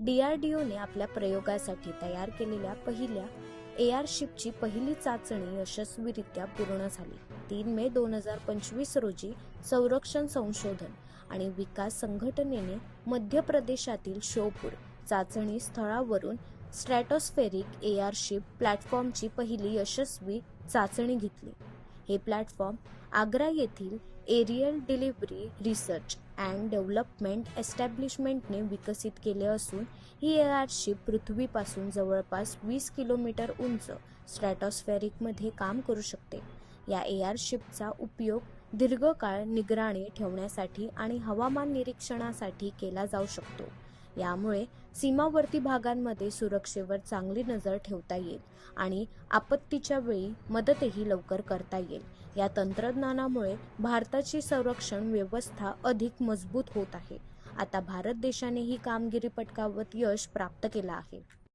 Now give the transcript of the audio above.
डीआरडीओने आपल्या प्रयोगासाठी तयार केलेल्या पहिल्या एआरशिपची पहिली चाचणी यशस्वीरित्या पूर्ण झाली. तीन मे दोन हजार पंचवीस रोजी संरक्षण संशोधन आणि विकास संघटनेने मध्य प्रदेशातील शोपूर चाचणी स्थळावरून स्ट्रॅटोस्फेरिक एआरशिप प्लॅटफॉर्मची पहिली यशस्वी चाचणी घेतली. हे प्लॅटफॉर्म आग्रा येथील aerial delivery research and development एस्टॅब्लिशमेंटने विकसित केले असून ही एअरशिप पृथ्वीपासून जवळपास वीस किलोमीटर उंच स्ट्रॅटॉस्फेरिकमध्ये काम करू शकते. या एअरशिपचा उपयोग दीर्घकाळ निगराणी ठेवण्यासाठी आणि हवामान निरीक्षणासाठी केला जाऊ शकतो. यामुळे सीमावर्ती भागांमध्ये सुरक्षेवर चांगली नजर ठेवता येईल आणि आपत्तीच्या वेळी मदतही लवकर करता येईल. या तंत्रज्ञानामुळे भारताची संरक्षण व्यवस्था अधिक मजबूत होत आहे. आता भारत देशाने ही कामगिरी पटकावत यश प्राप्त केलं आहे.